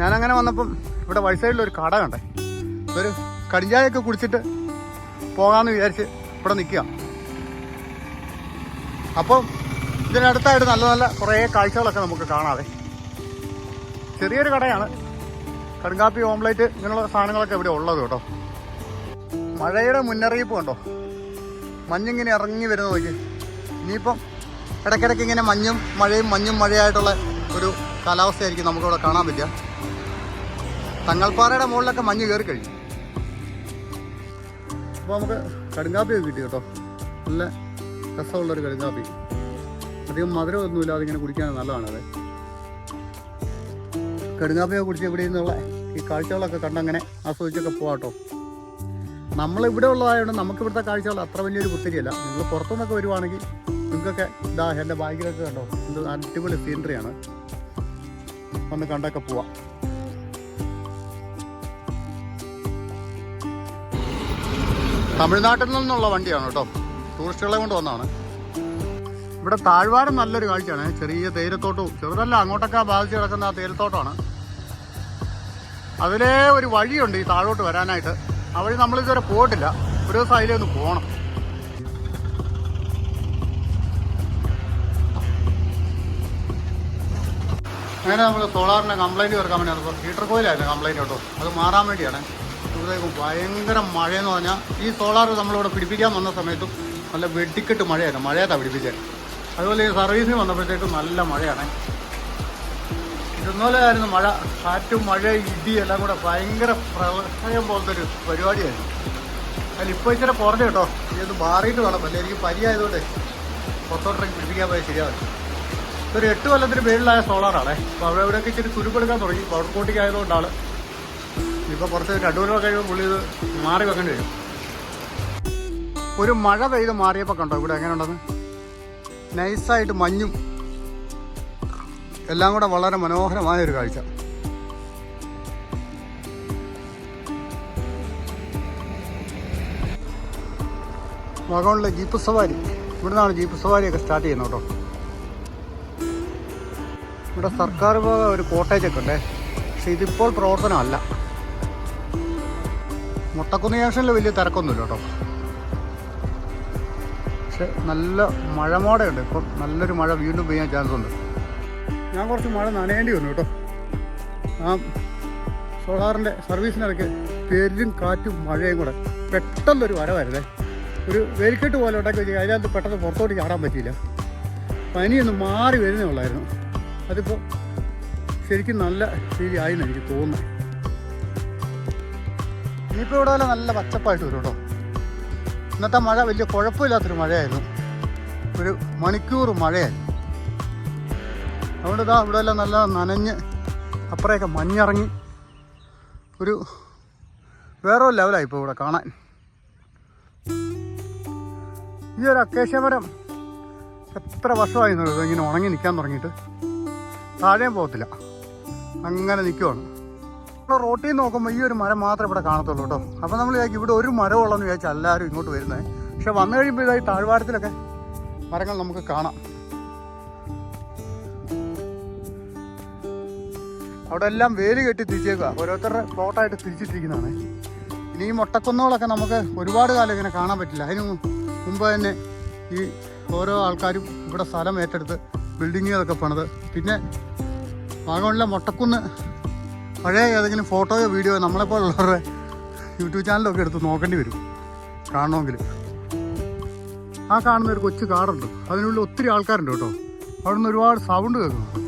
ഞാനങ്ങനെ വന്നപ്പം ഇവിടെ വഴി സൈഡിൽ ഒരു കട കണ്ടേ. ഒരു കടിഞ്ചായൊക്കെ കുടിച്ചിട്ട് പോകാമെന്ന് വിചാരിച്ച് ഇവിടെ നിൽക്കുക അപ്പം ഇതിനടുത്തായിട്ട് നല്ല നല്ല കുറേ കാഴ്ചകളൊക്കെ നമുക്ക് കാണാതെ ചെറിയൊരു കടയാണ്. കടുങ്കാപ്പി ഓംലേറ്റ് ഇങ്ങനെയുള്ള സാധനങ്ങളൊക്കെ ഇവിടെ ഉള്ളത് കേട്ടോ. മഴയുടെ മുന്നറിയിപ്പ് കണ്ടോ? മഞ്ഞിങ്ങനെ ഇറങ്ങി വരുന്ന നോക്കി. ഇനിയിപ്പം ഇടയ്ക്കിടയ്ക്ക് ഇങ്ങനെ മഞ്ഞും മഴയും മഞ്ഞും മഴയായിട്ടുള്ള ഒരു കാലാവസ്ഥയായിരിക്കും നമുക്കിവിടെ കാണാൻ പറ്റുക. തങ്ങൾപ്പാറയുടെ മുകളിലൊക്കെ മഞ്ഞ് കയറി കഴിഞ്ഞു. അപ്പോൾ നമുക്ക് കടുങ്കാപ്പിയൊക്കെ കിട്ടി കേട്ടോ. നല്ല രസമുള്ളൊരു കടുങ്കാപ്പി അധികം മധുരമൊന്നുമില്ല അതിങ്ങനെ കുടിക്കാൻ നല്ലതാണ് അതെ. കടുങ്കാപ്പിയൊക്കെ കുടിച്ച് ഇവിടെ നിന്നുള്ള ഈ കാഴ്ചകളൊക്കെ കണ്ടങ്ങനെ ആസ്വദിച്ചൊക്കെ പോവാട്ടോ നമ്മളിവിടെ ഉള്ളതായതുകൊണ്ട് നമുക്ക് ഇവിടുത്തെ കാഴ്ചകൾ അത്ര വലിയൊരു പുത്തിരിയല്ല നിങ്ങൾ പുറത്തുനിന്നൊക്കെ വരുവാണെങ്കിൽ നിങ്ങൾക്കൊക്കെ ഇതാ എന്റെ ബാഗിലൊക്കെ കണ്ടോ? എന്ത് അടിപൊളി സീനറിയാണ് ഒന്ന് കണ്ടൊക്കെ പോവാം. തമിഴ്നാട്ടിൽ നിന്നുള്ള വണ്ടിയാണ് കേട്ടോ. ടൂറിസ്റ്റുകളെ കൊണ്ട് വന്നതാണ്. ഇവിടെ താഴ്വാരം നല്ലൊരു കാഴ്ചയാണ്. ചെറിയ തേയിലത്തോട്ടവും ചെറുതല്ല അങ്ങോട്ടൊക്കെ ബാധിച്ച് കിടക്കുന്ന ആ തേയിലത്തോട്ടമാണ്. അതിലേ ഒരു വഴിയുണ്ട് ഈ താഴോട്ട് വരാനായിട്ട്. ആ വഴി നമ്മളിതുവരെ പോയിട്ടില്ല. ഒരു ദിവസം അതിലൊന്ന് പോകണം അങ്ങനെ നമ്മൾ സോളാറിന്റെ കംപ്ലൈന്റ് തീർക്കാൻ വേണ്ടിയാണ് ഹീറ്റർ കോയിലായിരുന്നു കംപ്ലൈന്റ് കേട്ടോ. അത് മാറാൻ വേണ്ടിയാണ്. ഇവിടേക്കും ഭയങ്കര മഴയെന്ന് പറഞ്ഞാൽ ഈ സോളാർ നമ്മളിവിടെ പിടിപ്പിക്കാൻ വന്ന സമയത്തും നല്ല വെടിക്കെട്ട് മഴയായിരുന്നു. മഴയത്താണ് പിടിപ്പിച്ചത് അതുപോലെ ഈ സർവീസിന് വന്നപ്പോഴത്തേക്കും നല്ല മഴയാണ്. ഇതുപോലെ ആയിരുന്നു മഴ. കാറ്റും മഴ ഇടി എല്ലാം കൂടെ ഭയങ്കര പ്രളയം പോലത്തെ ഒരു പരിപാടിയായിരുന്നു. അതിൽ ഇപ്പോൾ ഇച്ചിരി കുറഞ്ഞു കേട്ടോ. ഇത് മാറിയിട്ട് വേണം. അല്ലേ? എനിക്ക് പരിയായതുകൊണ്ട് പുറത്തോട്ടിറങ്ങി പിടിപ്പിക്കാൻ പോയാൽ ശരിയാവും ഇതൊരു എട്ട് കൊല്ലത്തിന് പേരിലായ സോളാറാണേ അപ്പോൾ അവിടെ ഇവിടെയൊക്കെ ഇച്ചിരി തുരുപ്പെടുക്കാൻ തുടങ്ങി. പവർ കോട്ടിങ് ആയതുകൊണ്ടാണ് ഇപ്പോൾ കുറച്ച് രണ്ടു കൊല്ലം കഴിയുമ്പോൾ പുള്ളി ഇത് മാറി വെക്കേണ്ടി വരും. ഒരു മഴ പെയ്ത് മാറിയപ്പോൾ കണ്ടോ ഇവിടെ എങ്ങനെ ഉണ്ടെന്ന്? നൈസായിട്ട് മഞ്ഞും എല്ലാം കൂടെ വളരെ മനോഹരമായ ഒരു കാഴ്ച. മകളിലെ ജീപ്പ് സവാരി. ഇവിടെ നിന്നാണ് ജീപ്പ് സവാരിയൊക്കെ സ്റ്റാർട്ട് ചെയ്യുന്നത് കേട്ടോ. ഇവിടെ സർക്കാർ ഭാഗം ഒരു കോട്ടേജ് ഒക്കെ ഉണ്ടേ. പക്ഷെ ഇതിപ്പോൾ പ്രവർത്തനമല്ല. മുട്ടക്കുന്ന് ജംഗ്ഷനിൽ വലിയ തിരക്കൊന്നുമില്ല കേട്ടോ. പക്ഷെ നല്ല മഴമോടെയുണ്ട്. ഇപ്പം നല്ലൊരു മഴ വീണ്ടും പെയ്യാൻ ചാൻസ് ഉണ്ട്. ഞാൻ കുറച്ച് മഴ നനയേണ്ടി വന്നു കേട്ടോ. ആ സോളാറിന്റെ സർവീസിനിടയ്ക്ക് പെരും കാറ്റും മഴയും കൂടെ പെട്ടെന്നൊരു വരവായിരുന്നേ ഒരു വേലിക്കെട്ട് പോലെ ഉണ്ടാക്കി വെച്ചാൽ അതിനകത്ത് പെട്ടെന്ന് പുറത്തോട്ട് ചാടാൻ പറ്റിയില്ല. പനിയൊന്ന് മാറി വരുന്നേ ഉള്ളായിരുന്നു. അതിപ്പോൾ ശരിക്കും നല്ല രീതി ആയെന്ന് എനിക്ക് തോന്നുന്നു. ഇനിയിപ്പോൾ ഇവിടെ വല്ല നല്ല പച്ചപ്പായിട്ട് വരും കേട്ടോ. ഇന്നത്തെ മഴ വലിയ കുഴപ്പമില്ലാത്തൊരു മഴയായിരുന്നു. ഒരു മണിക്കൂർ മഴയായിരുന്നു. അതുകൊണ്ട് ഇതാ ഇവിടെ എല്ലാം നല്ല നനഞ്ഞ് അപ്പുറയൊക്കെ മഞ്ഞിറങ്ങി ഒരു വേറെ ലെവലായി ഇപ്പോൾ ഇവിടെ കാണാൻ. ഈ ഒരു അക്കേഷ്യ മരം എത്ര വർഷമായി ഇങ്ങനെ ഉണങ്ങി നിൽക്കാൻ തുടങ്ങിയിട്ട്. താഴെയും പോകത്തില്ല. അങ്ങനെ നിൽക്കുവാണ് ഇവിടെ റോട്ടിൽ നിന്ന് നോക്കുമ്പോൾ ഈ ഒരു മരം മാത്രമേ ഇവിടെ കാണത്തുള്ളൂ കേട്ടോ. അപ്പോൾ നമ്മൾ വിചാരിക്കും ഇവിടെ ഒരു മരം ഉള്ളതെന്ന് വിചാരിച്ചാൽ എല്ലാവരും ഇങ്ങോട്ട് വരുന്നത് പക്ഷെ വന്നു കഴിയുമ്പോൾ ഇതായി താഴ്വാരത്തിലൊക്കെ മരങ്ങൾ നമുക്ക് കാണാം. അവിടെ എല്ലാം വേൽ കെട്ടി തിരിച്ചേക്കുക ഓരോരുത്തരുടെ പ്ലോട്ടായിട്ട് തിരിച്ചിട്ടിരിക്കുന്നതാണ്. ഇനി ഈ മുട്ടക്കുന്നുകളൊക്കെ നമുക്ക് ഒരുപാട് കാലം ഇങ്ങനെ കാണാൻ പറ്റില്ല. അതിന് മുമ്പ് തന്നെ ഈ ഓരോ ആൾക്കാരും ഇവിടെ സ്ഥലം ഏറ്റെടുത്ത് ബിൽഡിങ്ങുകളൊക്കെ പണിത്. പിന്നെ വാഗമണിലെ മുട്ടക്കുന്ന് പഴയ ഏതെങ്കിലും ഫോട്ടോയോ വീഡിയോയോ നമ്മളെപ്പോലുള്ളവരുടെ യൂട്യൂബ് ചാനലൊക്കെ എടുത്ത് നോക്കേണ്ടി വരും. കാണണമെങ്കിൽ. ആ കാണുന്ന ഒരു കൊച്ചു കാടുണ്ട് അതിനുള്ളിൽ ഒത്തിരി ആൾക്കാരുണ്ട് കേട്ടോ. അവിടെ നിന്ന് ഒരുപാട് സൗണ്ട് കേൾക്കുന്നുണ്ട്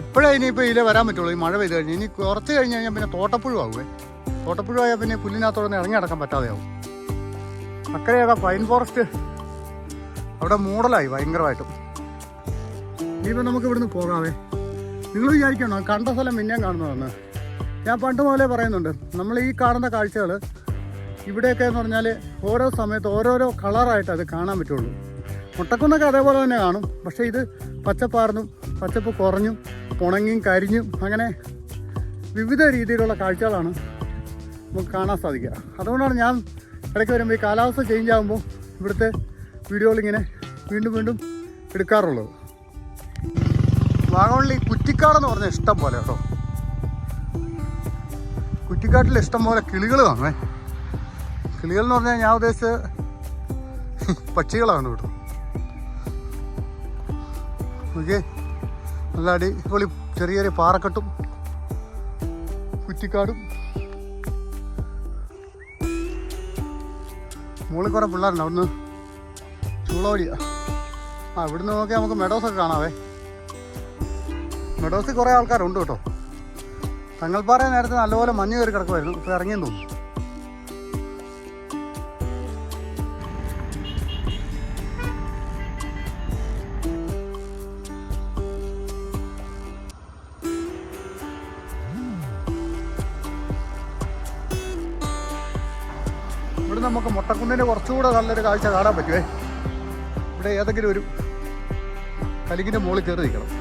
ഇപ്പോഴേ ഇനിയിപ്പോൾ ഇതിലേ വരാൻ പറ്റുള്ളൂ. ഈ മഴ പെയ്ത് കഴിഞ്ഞ് ഇനി കുറച്ച് കഴിഞ്ഞ് കഴിഞ്ഞാൽ പിന്നെ തോട്ടപ്പുഴ ആകുമേ തോട്ടപ്പുഴ ആയാൽ പിന്നെ പുല്ലിനകത്തോടെ ഇറങ്ങി നടക്കാൻ പറ്റാതെയാവും. അക്കരെ പൈൻ ഫോറസ്റ്റ് അവിടെ മൂടലായി ഭയങ്കരമായിട്ടും. ഇനിയിപ്പോൾ നമുക്ക് ഇവിടുന്ന് പോകാവേ. നിങ്ങൾ വിചാരിക്കണോ? കണ്ട സ്ഥലം പിന്നെയും കാണുന്നതെന്ന്. ഞാൻ പണ്ട് മുതലേ പറയുന്നുണ്ട് നമ്മൾ ഈ കാണുന്ന കാഴ്ചകൾ ഇവിടെയൊക്കെ എന്ന് പറഞ്ഞാൽ ഓരോ സമയത്ത് ഓരോരോ കളറായിട്ട് അത് കാണാൻ പറ്റുള്ളൂ. മുട്ടക്കുന്നൊക്കെ അതേപോലെ തന്നെ കാണും. പക്ഷേ ഇത് പച്ചപ്പാർന്നും പച്ചപ്പ് കുറഞ്ഞും പുണങ്ങിയും കരിഞ്ഞും അങ്ങനെ വിവിധ രീതിയിലുള്ള കാഴ്ചകളാണ് നമുക്ക് കാണാൻ സാധിക്കുക. അതുകൊണ്ടാണ് ഞാൻ ഇടയ്ക്ക് വരുമ്പോൾ ഈ കാലാവസ്ഥ ചേഞ്ച് ആകുമ്പോൾ ഇവിടുത്തെ വീഡിയോകൾ ഇങ്ങനെ വീണ്ടും വീണ്ടും എടുക്കാറുള്ളത്. വാഗമണിൽ ഈ കുറ്റിക്കാടെന്ന് പറഞ്ഞ ഇഷ്ടം പോലെ കേട്ടോ. കുറ്റിക്കാട്ടിൽ ഇഷ്ടം പോലെ കിളികൾ കാണുമേ കിളികൾ എന്ന് പറഞ്ഞാൽ ഞാൻ ഉദ്ദേശിച്ച് പക്ഷികളാണ് കേട്ടോ. ഓക്കെ. നല്ല അടിപൊളി ചെറിയ ചെറിയ പാറക്കെട്ടും കുറ്റിക്കാടും. മുകളിൽ കുറേ പിള്ളേരുണ്ട്. അവിടുന്ന് ചൂളോടിയാ ആ ഇവിടുന്ന് നോക്കിയാൽ നമുക്ക് മെഡോസൊക്കെ കാണാവേ. മെഡോസിൽ കുറേ ആൾക്കാരുണ്ട് കേട്ടോ. തങ്ങൾപ്പാറ നേരത്തെ നല്ലപോലെ മഞ്ഞ് കയറി കിടക്കുമായിരുന്നു ഇപ്പോൾ ഇറങ്ങിയെന്ന് തോന്നുന്നു. ഇവിടെ നമുക്ക് മുട്ടക്കുന്നിന്റെ കുറച്ചുകൂടെ നല്ലൊരു കാഴ്ച കാണാൻ പറ്റുമേ ഇവിടെ ഏതെങ്കിലും ഒരു കലിങ്ങിന്റെ മുകളിൽ കയറി നിൽക്കണം.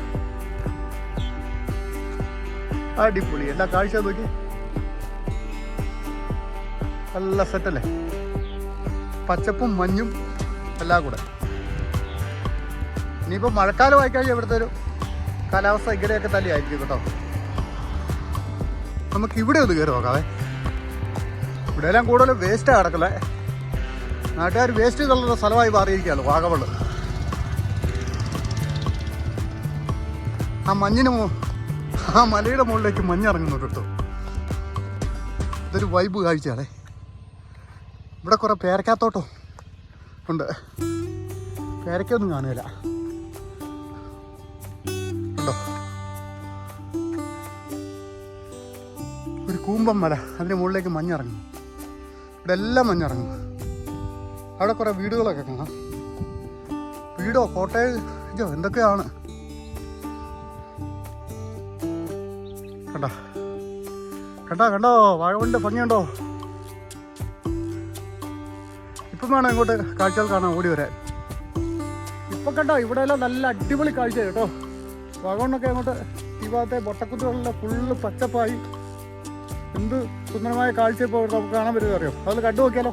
അടിപൊളി. എല്ലാ കാഴ്ച നോക്കി? നല്ല സെറ്റല്ലേ പച്ചപ്പും മഞ്ഞും എല്ലാം കൂടെ. ഇനിയിപ്പോൾ മഴക്കാലം ആയിക്കഴിഞ്ഞാൽ ഇവിടുത്തെ ഒരു കാലാവസ്ഥ ഇങ്ങനെയൊക്കെ തന്നെ ആയിരിക്കും കേട്ടോ. നമുക്ക് ഇവിടെ ഒന്ന് കയറി നോക്കാവേ ഇവിടെ എല്ലാം കൂടുതൽ വേസ്റ്റാണ് കിടക്കല്ലേ? നാട്ടുകാർ വേസ്റ്റ് തള്ളുന്ന സ്ഥലമായി മാറിയിരിക്കുകയാണ് വാഗവൾ ആ മഞ്ഞിന് ആ മലയുടെ മുകളിലേക്ക് മഞ്ഞിറങ്ങുന്നുണ്ട് കേട്ടോ ഇതൊരു വൈബ് കാഴ്ചയാണേ. ഇവിടെ കുറെ പേരക്കാത്തോട്ടോ ഉണ്ട്. പേരക്കൊന്നും കാണുകയില്ല. ഒരു കൂമ്പം മല അതിന്റെ മുകളിലേക്ക് മഞ്ഞിറങ്ങും ഇവിടെ എല്ലാം മഞ്ഞിറങ്ങും അവിടെ കുറേ വീടുകളൊക്കെ കാണാം. വീടോ കോട്ടയോ എന്തൊക്കെയാണ് കണ്ടോ കണ്ടോ? വാഴവണ്ട് ഭംഗിയുണ്ടോ? ഇപ്പം വേണം ഇങ്ങോട്ട് കാഴ്ചകൾ കാണാൻ ഓടി വരാൻ. ഇപ്പൊ കണ്ടോ ഇവിടെ എല്ലാം നല്ല അടിപൊളി കാഴ്ച കേട്ടോ. വാഗമണ്ണൊക്കെ അങ്ങോട്ട് ഈ ഭാഗത്തെ ബൊട്ടക്കുത്തുകളിലെ ഫുള്ള് പച്ചപ്പായി. എന്ത് സുന്ദരമായ കാഴ്ച ഇപ്പോൾ നമുക്ക് കാണാൻ പറ്റുമോ അറിയോ അതിൽ കണ്ടു നോക്കിയാലോ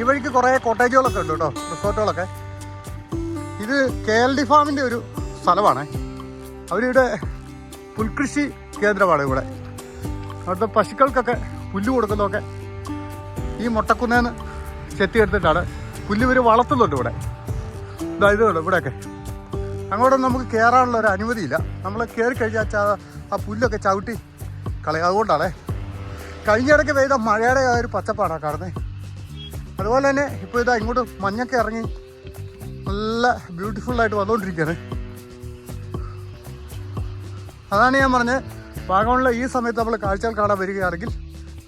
ഈ വഴിക്ക് കുറേ കോട്ടേജുകളൊക്കെ ഉണ്ട് കേട്ടോ റിസോർട്ടുകളൊക്കെ. ഇത് കെ എൽ ഡി ഫാമിന്റെ ഒരു സ്ഥലമാണ്. അവരിവിടെ പുൽകൃഷി കേന്ദ്രമാണ് ഇവിടെ. അവിടുത്തെ പശുക്കൾക്കൊക്കെ പുല്ല് കൊടുക്കുന്നതൊക്കെ ഈ മുട്ടക്കുന്നേന്ന് ചെത്തിയെടുത്തിട്ടാണ് പുല്ല് ഇവർ വളർത്തുന്നുണ്ട് ഇവിടെ. ഇതായത് ഇവിടെയൊക്കെ. അങ്ങോട്ടൊന്നും നമുക്ക് കയറാനുള്ള ഒരു അനുമതിയില്ല. നമ്മൾ കയറി കഴിഞ്ഞാൽ ആ പുല്ലൊക്കെ ചവിട്ടി കളയാതുകൊണ്ടാണേ കഴിഞ്ഞിടയ്ക്ക് പെയ്ത മഴയുടെ ഒരു പച്ചപ്പാടാണ് കാണുന്നത് അതുപോലെ തന്നെ ഇപ്പോൾ ഇതാ ഇങ്ങോട്ട് മഞ്ഞൊക്കെ ഇറങ്ങി നല്ല ബ്യൂട്ടിഫുള്ളായിട്ട് വന്നുകൊണ്ടിരിക്കുകയാണ് അതാണ് ഞാൻ പറഞ്ഞത് വാഗമണിലെ ഈ സമയത്ത് നമ്മൾ കാഴ്ചകൾ കാണാൻ വരികയാണെങ്കിൽ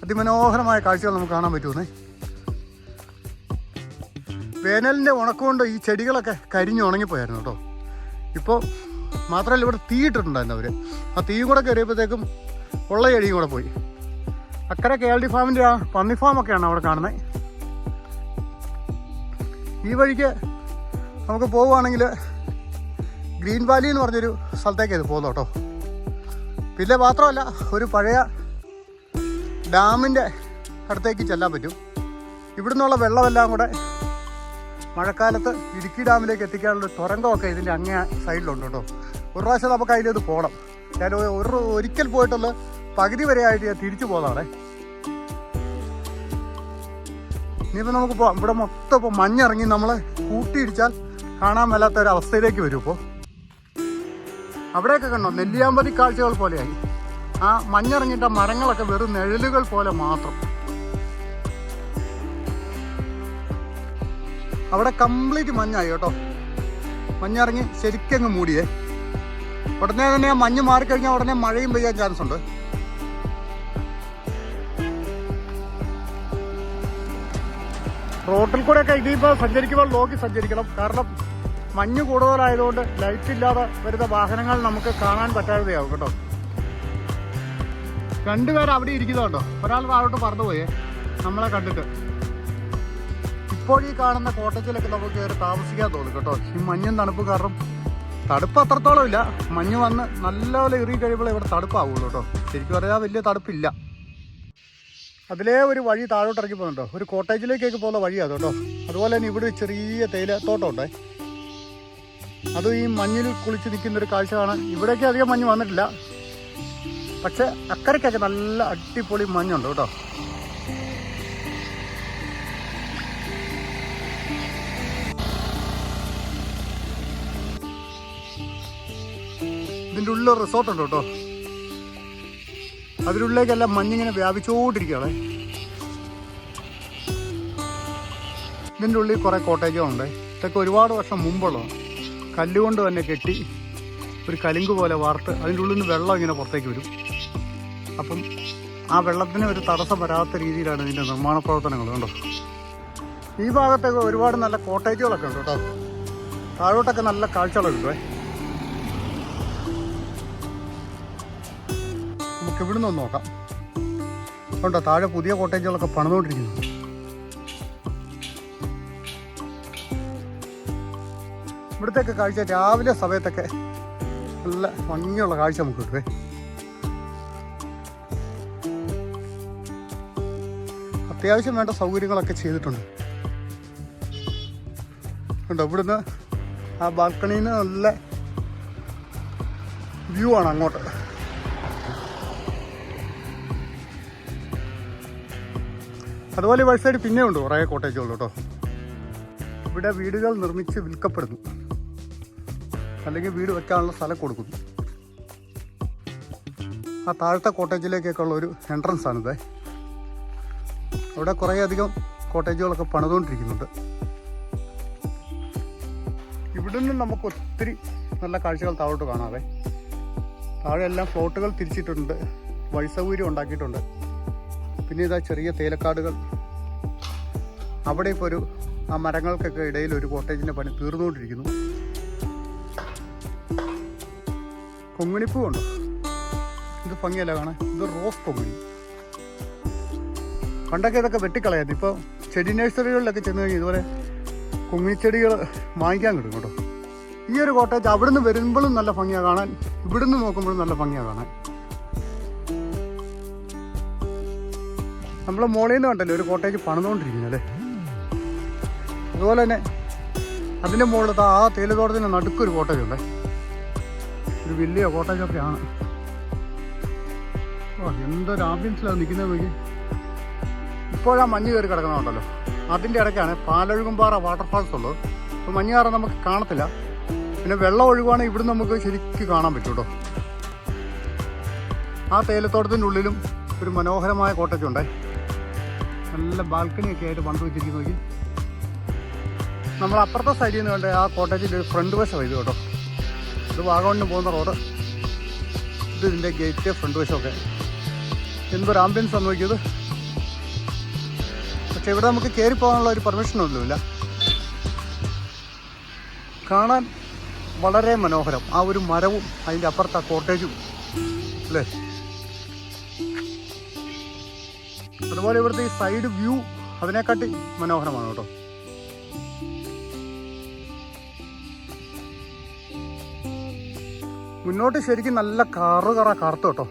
അതിമനോഹരമായ കാഴ്ചകൾ നമുക്ക് കാണാൻ പറ്റുമെന്നേ. വേനലിന്റെ ഉണക്കുകൊണ്ട് ഈ ചെടികളൊക്കെ കരിഞ്ഞ് ഉണങ്ങിപ്പോയായിരുന്നു കേട്ടോ. ഇപ്പോൾ മാത്രമല്ല ഇവിടെ തീ ഇട്ടിട്ടുണ്ടായിരുന്നു അവർ ആ തീയും കൂടെ കയറിയപ്പോഴത്തേക്കും ഉള്ള ചെടിയും കൂടെ പോയി. അക്കരെ കെ എൽ ഡി ഫാമിന്റെ ആ പന്നി ഫാമൊക്കെയാണ് അവിടെ കാണുന്നത് ഈ വഴിക്ക് നമുക്ക് പോവുകയാണെങ്കിൽ ഗ്രീൻ വാലി എന്ന് പറഞ്ഞൊരു സ്ഥലത്തേക്ക് ഇത് പോകുന്നു കേട്ടോ. പിന്നെ മാത്രമല്ല ഒരു പഴയ ഡാമിന്റെ അടുത്തേക്ക് ചെല്ലാൻ പറ്റും. ഇവിടുന്നുള്ള വെള്ളമെല്ലാം കൂടെ മഴക്കാലത്ത് ഇടുക്കി ഡാമിലേക്ക് എത്തിക്കാനുള്ള തുരങ്കമൊക്കെ ഇതിന്റെ അങ്ങേ സൈഡിലുണ്ട് കേട്ടോ. ഒരു പ്രാവശ്യം നമുക്ക് അതിലേത് പോകണം. ഞാൻ ഒരു ഒരിക്കൽ പോയിട്ടുള്ള പകുതി വരെയായിട്ട് ഞാൻ തിരിച്ചു പോകുന്നതാണേ. ഇനിയിപ്പോൾ നമുക്ക് പോവാം. ഇവിടെ മൊത്തം ഇപ്പോൾ മഞ്ഞിറങ്ങി നമ്മൾ കൂട്ടിയിടിച്ചാൽ കാണാൻ മേലാത്ത ഒരു അവസ്ഥയിലേക്ക് വരും ഇപ്പോൾ അവിടെയൊക്കെ കണ്ടോ? നെല്ലിയാമ്പതി കാഴ്ചകൾ പോലെയായി. ആ മഞ്ഞിറങ്ങിയിട്ട മരങ്ങളൊക്കെ വെറും നിഴലുകൾ പോലെ മാത്രം. അവിടെ കംപ്ലീറ്റ് മഞ്ഞായി കേട്ടോ. മഞ്ഞിറങ്ങി ശരിക്കങ്ങ് മൂടിയേ. ഉടനെ തന്നെ മഞ്ഞ് മാറിക്കഴിഞ്ഞാൽ ഉടനെ മഴയും പെയ്യാൻ ചാൻസ് ഉണ്ട് റോട്ടിൽ കൂടെയൊക്കെ ഇനിയിപ്പോൾ സഞ്ചരിക്കുമ്പോൾ നോക്കി സഞ്ചരിക്കണം. കാരണം മഞ്ഞ് കൂടുതലായതുകൊണ്ട് ലൈറ്റ് ഇല്ലാതെ വരുന്ന വാഹനങ്ങൾ നമുക്ക് കാണാൻ പറ്റാതെയാവും കേട്ടോ. രണ്ടുപേർ അവിടെ ഇരിക്കുന്നുണ്ടോ? ഒരാൾ താഴോട്ട് പറന്നുപോയേ. നമ്മളെ കണ്ടിട്ട്. ഇപ്പോൾ ഈ കാണുന്ന കോട്ടേജിലൊക്കെ നമുക്ക് കയറി താമസിക്കാൻ തോന്നും കേട്ടോ. ഈ മഞ്ഞും തണുപ്പ് കാരണം തണുപ്പ് അത്രത്തോളം ഇല്ല. മഞ്ഞ് വന്ന് നല്ലപോലെ ഇറി കഴിയുമ്പോൾ ഇവിടെ തണുപ്പാവുള്ളൂ കേട്ടോ. ശരിക്കും പറയാൻ വലിയ തടുപ്പില്ല അതിലേ ഒരു വഴി താഴോട്ട് ഇറങ്ങി പോകുന്നുണ്ടോ? ഒരു കോട്ടേജിലേക്കൊക്കെ പോകുന്ന വഴിയാണ് കേട്ടോ. അതുപോലെ തന്നെ ഇവിടെ ചെറിയ തേയില തോട്ടം ഉണ്ടേ. അത് ഈ മഞ്ഞിൽ കുളിച്ച് നിൽക്കുന്ന ഒരു കാഴ്ച കാണാൻ ഇവിടേക്ക് അധികം മഞ്ഞ് വന്നിട്ടില്ല. പക്ഷെ അക്കരയ്ക്കൊക്കെ നല്ല അടിപൊളി മഞ്ഞുണ്ട് കേട്ടോ. ഇതിന്റെ ഉള്ളിൽ റിസോർട്ടുണ്ട് കേട്ടോ. അതിനുള്ളിലേക്കെല്ലാം മഞ്ഞിങ്ങനെ വ്യാപിച്ചുകൊണ്ടിരിക്കുകയാണ് ഇതിന്റെ ഉള്ളിൽ കുറേ കോട്ടേജുകളുണ്ട്. ഇതൊക്കെ ഒരുപാട് വർഷം മുമ്പുള്ളതാണ് കല്ലുകൊണ്ട് തന്നെ കെട്ടി ഒരു കലുങ്ക് പോലെ വാർത്ത് അതിന്റെ ഉള്ളിൽ നിന്ന് വെള്ളം ഇങ്ങനെ പുറത്തേക്ക് വരും. അപ്പം ആ വെള്ളത്തിന് ഒരു തടസ്സം വരാത്ത രീതിയിലാണ് ഇതിന്റെ നിർമ്മാണ പ്രവർത്തനങ്ങൾ കണ്ടോ? ഈ ഭാഗത്തൊക്കെ ഒരുപാട് നല്ല കോട്ടേജുകളൊക്കെ ഉണ്ട് കേട്ടോ. താഴോട്ടൊക്കെ നല്ല കാഴ്ചകളൊക്കെ ഉണ്ടേ. നമുക്ക് ഇവിടുന്ന് ഒന്ന് നോക്കാം. കണ്ടോ താഴെ പുതിയ കോട്ടേജുകളൊക്കെ പണിതുകൊണ്ടിരിക്കുന്നു. ഇവിടുത്തെയൊക്കെ കാഴ്ച രാവിലെ സമയത്തൊക്കെ നല്ല ഭംഗിയുള്ള കാഴ്ച നമുക്ക് കിട്ടുവേ. അത്യാവശ്യം വേണ്ട സൗകര്യങ്ങളൊക്കെ ചെയ്തിട്ടുണ്ട്. കണ്ടോ ഇവിടുന്ന് ആ ബാൽക്കണിയിൽ നിന്ന് നല്ല വ്യൂ ആണ് അങ്ങോട്ട്. അതുപോലെ വഴി സൈഡ് പിന്നെ ഉണ്ട് കുറേ കോട്ടേജുകൾ കേട്ടോ. ഇവിടെ വീടുകൾ നിർമ്മിച്ച് വിൽക്കപ്പെടുന്നു. അല്ലെങ്കിൽ വീട് വെക്കാനുള്ള സ്ഥലം കൊടുക്കുന്നു. ആ താഴത്തെ കോട്ടേജിലേക്കൊക്കെ ഉള്ള ഒരു എൻട്രൻസ് ആണിത്. അവിടെ കുറേയധികം കോട്ടേജുകളൊക്കെ പണിതുകൊണ്ടിരിക്കുന്നുണ്ട്. ഇവിടെ നിന്നും നമുക്ക് ഒത്തിരി നല്ല കാഴ്ചകൾ താഴോട്ട് കാണാവേ. താഴെ എല്ലാം ഫ്ലോട്ടുകൾ തിരിച്ചിട്ടുണ്ട്. വഴി സൗകര്യം ഉണ്ടാക്കിയിട്ടുണ്ട്. പിന്നെ ഇതാ ചെറിയ തേലക്കാടുകൾ. അവിടെ ഇപ്പോൾ ഒരു ആ മരങ്ങൾക്കൊക്കെ ഇടയിൽ ഒരു കോട്ടേജിന്റെ പണി തീർന്നുകൊണ്ടിരിക്കുന്നു. കൊങ്ങിണിപ്പൂ ഉണ്ടോ? ഇത് ഭംഗിയല്ല കാണാൻ. ഇത് റോസ് കൊങ്ങിണി. പണ്ടൊക്കെ ഇതൊക്കെ വെട്ടിക്കളയായിരുന്നു. ഇപ്പോൾ ചെടി നഴ്സറികളിലൊക്കെ ചെന്ന് കഴിഞ്ഞാൽ ഇതുപോലെ കുങ്ങിച്ചെടികൾ വാങ്ങിക്കാൻ കിട്ടും കേട്ടോ. ഈ ഒരു കോട്ടേജ് അവിടുന്ന് വരുമ്പോഴും നല്ല ഭംഗിയാണ് കാണാൻ. ഇവിടുന്ന് നോക്കുമ്പോഴും നല്ല ഭംഗിയാണ് കാണാൻ. നമ്മളെ മോളിൽ നിന്ന് കണ്ടല്ലോ ഒരു കോട്ടേജ് പണിതുകൊണ്ടിരിക്കുന്നല്ലേ അതുപോലെ തന്നെ അതിന്റെ മുകളിൽ ആ തേയിലത്തോട്ടത്തിന്റെ നടുക്കൊരു കോട്ടേജ് ഉണ്ട് ഒരു വലിയ കോട്ടേജൊക്കെ ആണ് ഓ എന്തൊരു ആംബിയൻസിലാണ് നിൽക്കുന്നത് നോക്കി ഇപ്പോഴാ മഞ്ഞ് കയറി കിടക്കുന്നുണ്ടല്ലോ അതിന്റെ ഇടയ്ക്കാണ് പാലൊഴുകുംപാറ വാട്ടർഫാൾസ് ഉള്ളത്. അപ്പോൾ മഞ്ഞ് കാരണം നമുക്ക് കാണത്തില്ല. പിന്നെ വെള്ളം ഒഴുകുവാണെങ്കിൽ ഇവിടെ നമുക്ക് ശരിക്കും കാണാൻ പറ്റും കേട്ടോ. ആ തേയിലത്തോട്ടത്തിന്റെ ഉള്ളിലും ഒരു മനോഹരമായ കോട്ടേജ് ഉണ്ടേ നല്ല ബാൽക്കണിയൊക്കെ ആയിട്ട് പണ്ട് വെച്ചിരിക്കുന്നു നോക്കി. നമ്മൾ അപ്പുറത്തെ സൈഡിൽ നിന്ന് കണ്ട ആ കോട്ടേജിന്റെ ഒരു ഫ്രണ്ട് വശമാണ് ഇത് കേട്ടോ. ഇത് വാഗമണ്ണിന് പോകുന്ന റോഡ് ഇത് ഇതിന്റെ ഗേറ്റ് ഫ്രണ്ട് വശമൊക്കെ. എന്തൊരു ആംബിയൻസ് ആണ് നോക്കിയത്. പക്ഷെ ഇവിടെ നമുക്ക് കയറി പോകാനുള്ള ഒരു പെർമിഷനൊന്നുമില്ല കാണാൻ വളരെ മനോഹരം. ആ ഒരു മരവും അതിന്റെ അപ്പുറത്തെ ആ കോട്ടേജും അല്ലേ? അതുപോലെ ഇവിടുത്തെ ഈ സൈഡ് വ്യൂ അതിനെക്കാട്ടി മനോഹരമാണ് കേട്ടോ. മുന്നോട്ട് ശരിക്കും നല്ല കറു കറ കറുത്തു കേട്ടോ.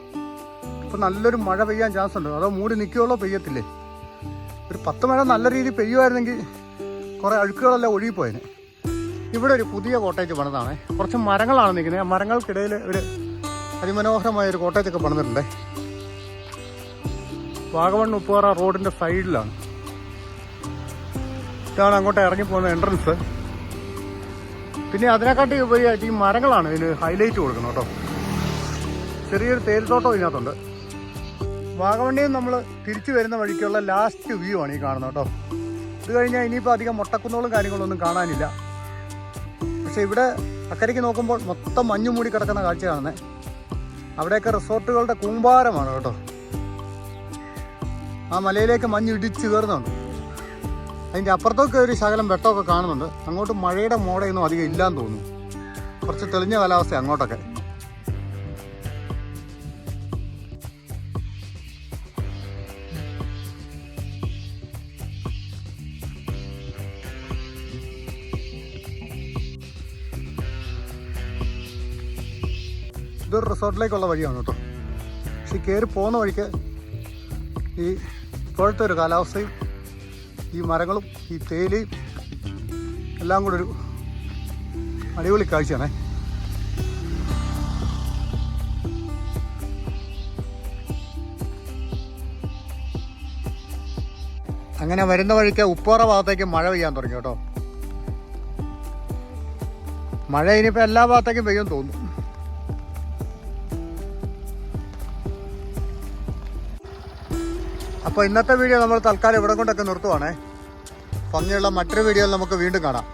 ഇപ്പം നല്ലൊരു മഴ പെയ്യാൻ ചാൻസ് ഉണ്ട്. അതോ മൂടി നിൽക്കുകയുള്ളോ പെയ്യത്തില്ലേ. ഒരു പത്ത് മഴ നല്ല രീതിയിൽ പെയ്യുമായിരുന്നെങ്കിൽ കുറേ അഴുക്കുകളെല്ലാം ഒഴുകിപ്പോയതിന് ഇവിടെ ഒരു പുതിയ കോട്ടേജ് പണിതാണ്. കുറച്ച് മരങ്ങളാണ് നിൽക്കുന്നത്. മരങ്ങൾക്കിടയിൽ ഒരു അതിമനോഹരമായ ഒരു കോട്ടേജൊക്കെ പണിതിട്ടുണ്ടേ. വാഗമൺ ഉപ്പുപാറ റോഡിന്റെ സൈഡിലാണ്. ഇതാണ് അങ്ങോട്ട് ഇറങ്ങി പോകുന്ന എൻട്രൻസ് പിന്നെ അതിനെക്കാട്ടി ഉപരിയായിട്ട് ഈ മരങ്ങളാണ് ഇതിന് ഹൈലൈറ്റ് കൊടുക്കുന്നത് കേട്ടോ. ചെറിയൊരു തേയിലത്തോട്ടം ഇതിനകത്തുണ്ട്. വാഗമണ്ണിയിൽ നമ്മൾ തിരിച്ചു വരുന്ന വഴിക്കുള്ള ലാസ്റ്റ് വ്യൂ ആണ് ഈ കാണുന്നത് കേട്ടോ. ഇത് കഴിഞ്ഞാൽ ഇനിയിപ്പോൾ അധികം മുട്ടക്കുന്നുകളും കാര്യങ്ങളൊന്നും കാണാനില്ല. പക്ഷെ ഇവിടെ അക്കരയ്ക്ക് നോക്കുമ്പോൾ മൊത്തം മഞ്ഞുമൂടി കിടക്കുന്ന കാഴ്ച കാണുന്നത് അവിടെയൊക്കെ റിസോർട്ടുകളുടെ കൂമ്പാരമാണ് കേട്ടോ. ആ മലയിലേക്ക് മഞ്ഞ് ഇടിച്ച് കയറുന്നുണ്ട്. അതിന്റെ അപ്പുറത്തൊക്കെ ഒരു ശകലം വെട്ടമൊക്കെ കാണുന്നുണ്ട്. അങ്ങോട്ട് മഴയുടെ മോടയൊന്നും അധികം ഇല്ലാന്ന് തോന്നുന്നു. കുറച്ച് തെളിഞ്ഞ കാലാവസ്ഥ അങ്ങോട്ടൊക്കെ. ഇതൊരു റിസോർട്ടിലേക്കുള്ള വഴിയാണ് കേട്ടോ. പക്ഷെ കയറി പോകുന്ന വഴിക്ക് ഈ ഇപ്പോഴത്തെ ഒരു കാലാവസ്ഥയും ഈ മരങ്ങളും ഈ തേയിലയും എല്ലാം കൂടെ ഒരു അടിപൊളി കാഴ്ചയാണേ. അങ്ങനെ വരുന്ന വഴിക്ക് ഉപ്പോറ ഭാഗത്തേക്ക് മഴ പെയ്യാൻ തുടങ്ങി കേട്ടോ. മഴ ഇനിയിപ്പോൾ എല്ലാ ഭാഗത്തേക്കും പെയ്യും തോന്നുന്നു. അപ്പോൾ ഇന്നത്തെ വീഡിയോ നമ്മൾ തൽക്കാലം ഇവിടെ കൊണ്ടൊക്കെ നിർത്തുവാണേ. ഭംഗിയുള്ള മറ്റൊരു വീഡിയോയിൽ നമുക്ക് വീണ്ടും കാണാം.